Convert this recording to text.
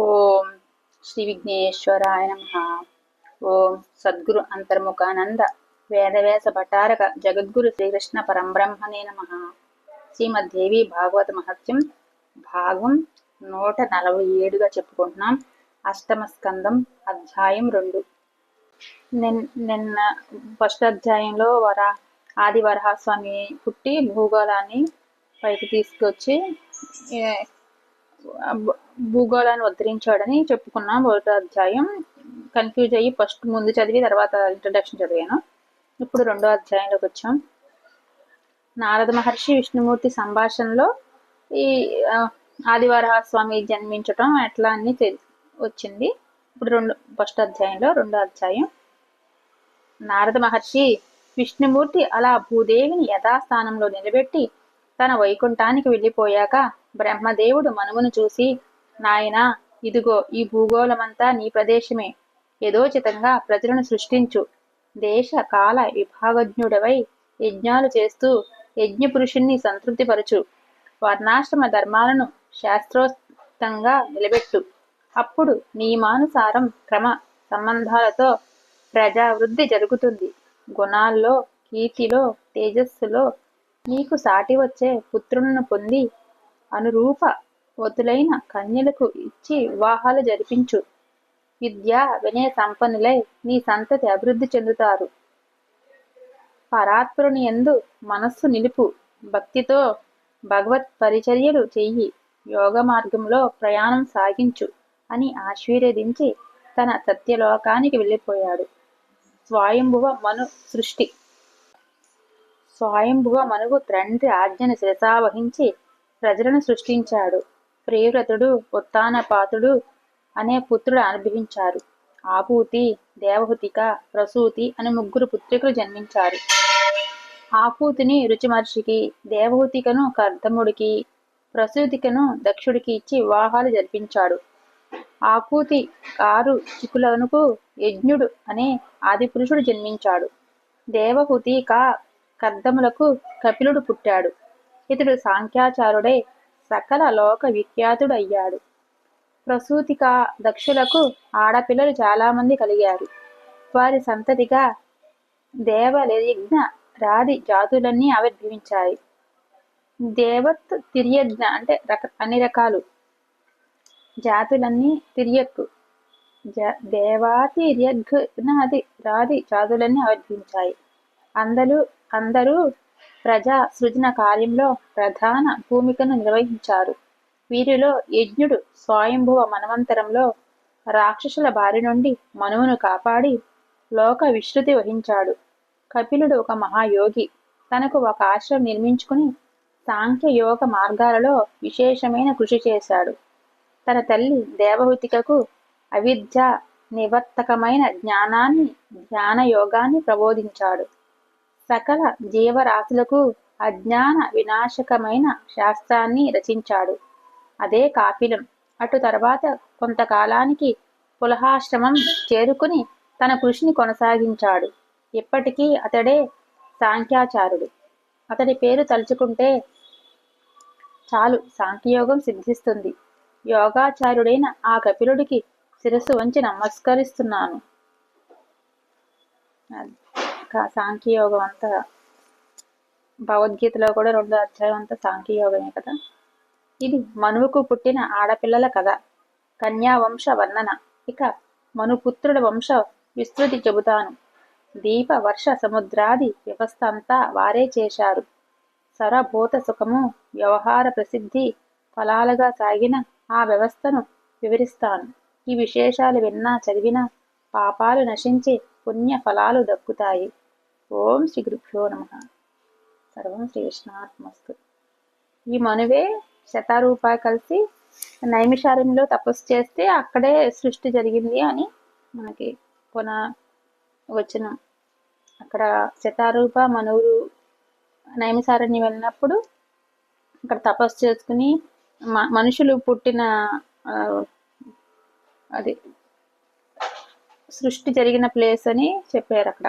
ఓం శ్రీ విఘ్నేశ్వరాయ నమ. ఓం సద్గురు అంతర్ముఖానంద వేదవేస భటారక జగద్గురు శ్రీకృష్ణ పరంబ్రహ్మణే నమ. శ్రీమద్దేవి భాగవత మహత్యం భాగం నూట నలభై ఏడుగా చెప్పుకుంటున్నాం. అష్టమ స్కందం అధ్యాయం రెండు. నిన్న ఫస్ట్ అధ్యాయంలో వర ఆది వరహస్వామి పుట్టి భూగోళాన్ని పైకి తీసుకొచ్చి భూగోళాన్ని ఉద్ధరించాడని చెప్పుకున్నాం ఒకటో అధ్యాయం. కన్ఫ్యూజ్ అయ్యి ఫస్ట్ ముందు చదివి తర్వాత ఇంట్రడక్షన్ చదివాను. ఇప్పుడు రెండో అధ్యాయంలోకి వచ్చాం. నారద మహర్షి విష్ణుమూర్తి సంభాషణలో ఈ ఆదివారహ స్వామి జన్మించటం ఎట్లా అన్ని వచ్చింది. ఇప్పుడు రెండు ఫస్ట్ అధ్యాయంలో రెండో అధ్యాయం. నారద మహర్షి విష్ణుమూర్తి అలా భూదేవిని యథాస్థానంలో నిలబెట్టి తన వైకుంఠానికి వెళ్ళిపోయాక బ్రహ్మదేవుడు మనువును చూసి నాయనా ఇదిగో ఈ భూగోళమంతా నీ ప్రదేశమే. యథోచితంగా ప్రజలను సృష్టించు. దేశ కాల విభాగజ్ఞుడవై యజ్ఞాలు చేస్తూ యజ్ఞ పురుషుణ్ణి సంతృప్తిపరచు. వర్ణాశ్రమ ధర్మాలను శాస్త్రోక్తంగా నిలబెట్టు. అప్పుడు నియమానుసారం క్రమ సంబంధాలతో ప్రజావృద్ధి జరుగుతుంది. గుణాల్లో కీర్తిలో తేజస్సులో నీకు సాటి వచ్చే పుత్రులను పొంది అనురూప వతులైన కన్యలకు ఇచ్చి వివాహాలు జరిపించు. విద్య వినయ సంపన్నులై నీ సంతతి అభివృద్ధి చెందుతారు. పరాత్పరుని ఎందు మనస్సు నిలుపు. భక్తితో భగవత్ పరిచర్యలు చెయ్యి. యోగ మార్గంలో ప్రయాణం సాగించు అని ఆశీర్వదించి తన సత్యలోకానికి వెళ్ళిపోయాడు. స్వయంభువ మను సృష్టి. స్వయంభువ మనువు తండ్రి ఆజ్ఞను శిరసావహించి ప్రజలను సృష్టించాడు. ప్రియవ్రతుడు ఉత్తానపాతుడు అనే పుత్రుడు అనుభవించారు. ఆపూతి దేవహుతిక ప్రసూతి అని ముగ్గురు పుత్రికలు జన్మించారు. ఆపూతిని రుచిమర్షికి దేవహుతికను కర్ధముడికి ప్రసూతికను దక్షుడికి ఇచ్చి వివాహాలు జరిపించాడు. ఆకూతి కారు చికులనుకు యజ్ఞుడు అనే ఆదిపురుషుడు జన్మించాడు. దేవహుతి కా కర్దములకు కపిలుడు పుట్టాడు. ఇతడు సాంఖ్యాచారుడై సకల లోక విఖ్యాతుడయ్యాడు. ప్రసూతిక దక్షులకు ఆడపిల్లలు చాలామంది కలిగారు. వారి సంతతిగా దేవలయజ్ఞ రాది జాతులన్నీ ఆవిర్భవించాయి. దేవత్ తిరియజ్ఞ అంటే రక అన్ని రకాలు. జాతులన్నీ తిరియక్కు. దేవాతిర్యజ్ఞ అది రాది జాతులన్నీ ఆవిర్భవించాయి. అందరూ అందరూ ప్రజా సృజన కార్యంలో ప్రధాన భూమికను నిర్వహించారు. వీరిలో యజ్ఞుడు స్వయంభువ మనవంతరంలో రాక్షసుల బారి నుండి మనువును కాపాడి లోక విశ్రుతి వహించాడు. కపిలుడు ఒక మహాయోగి. తనకు ఒక ఆశ్రమం నిర్మించుకుని సాంఖ్య యోగ మార్గాలలో విశేషమైన కృషి చేశాడు. తన తల్లి దేవహుతికకు అవిద్య నివర్తకమైన జ్ఞానాన్ని ధ్యాన యోగాన్ని ప్రబోధించాడు. సకల జీవరాశులకు అజ్ఞాన వినాశకమైన శాస్త్రాన్ని రచించాడు. అదే కాపిలం అటు తర్వాత కొంతకాలానికి పులహాశ్రమం చేరుకుని తన కృషిని కొనసాగించాడు. ఇప్పటికీ అతడే సాంఖ్యాచారుడు. అతడి పేరు తలుచుకుంటే చాలు సాంఖ్యయోగం సిద్ధిస్తుంది. యోగాచార్యుడైన ఆ కపిలుడికి శిరస్సు వంచి నమస్కరిస్తున్నాను. సాంఖ్యయోగం అంతా భగవద్గీతలో కూడా రెండో అధ్యాయం అంతా సాంఖ్యయోగమే కదా? ఇది మనువుకు పుట్టిన ఆడపిల్లల కథ. కన్యావంశ వర్ణన. ఇక మనుపుత్రుల వంశ విస్తృతి చెబుతాను. దీప వర్ష సముద్రాది వ్యవస్థ అంతా వారే చేశారు. సరభూత సుఖము వ్యవహార ప్రసిద్ధి ఫలాలుగా సాగిన ఆ వ్యవస్థను వివరిస్తాను. ఈ విశేషాలు విన్నా చదివినా పాపాలు నశించి పుణ్య ఫలాలు దక్కుతాయి. ఓం శ్రీ గురుభ్యో నమ. సర్వం శ్రీ విష్ణాత్మస్తు ఈ మనువే శతారూప కలిసి నైమిషారణ్యంలో తపస్సు చేస్తే అక్కడే సృష్టి జరిగింది అని మనకి కొన వచ్చిన అక్కడ శతారూప మనువులు నైమిసారణ్యం వెళ్ళినప్పుడు అక్కడ తపస్సు చేసుకుని మనుషులు పుట్టిన అది సృష్టి జరిగిన ప్లేస్ అని చెప్పారు అక్కడ.